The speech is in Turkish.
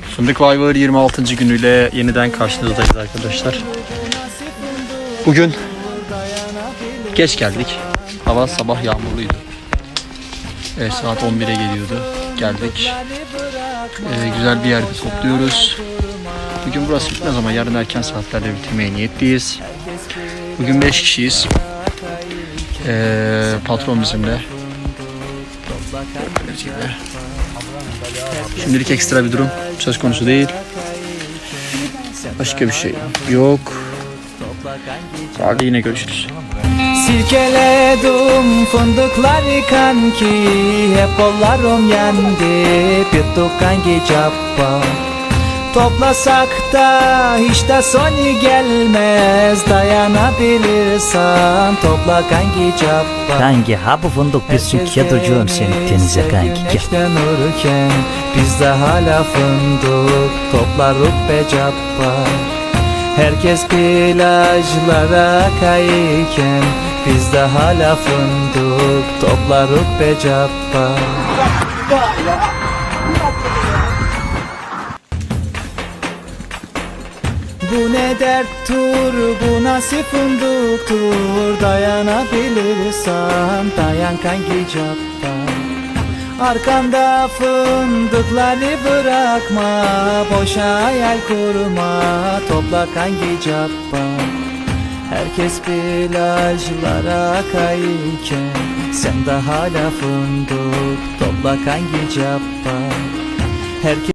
Fındık Viber 26. günüyle yeniden karşınızdayız arkadaşlar. Bugün geç geldik. Hava sabah yağmurluydu. Evet saat 11'e geliyordu. Geldik. Ee, güzel bir yerde topluyoruz. Bugün burası bitmez ama yarın erken saatlerde bitirmeye niyetliyiz. Bugün 5 kişiyiz. Ee, patron bizimle. Şimdilik ekstra bir durum söz konusu değil. Başka bir şey yok. Hadi yine görüşürüz. Sirkeledim fındıkları kanki Hep kollarım yendi Bir tukangi cappa Toplasak da hiç de sonu gelmez. Dayanabilirsen topla kanki cappa Kanki ha bu fındık bir sük yadırcığım seni denize kanki gel. Güneşten urken Bizde hala fındık Toplarık be cappa Herkes plajlara kayırken Bizde hala fındık Toplarık be cappa Bu ne derttur, bu nasıl fındıktır Dayanabilirsen dayan kanki cappa Arkanda fındıkları bırakma Boşa hayal kurma. Topla kanki cappa Herkes plajlara kayırken Sen de hala fındık Topla kanki cappa Herkes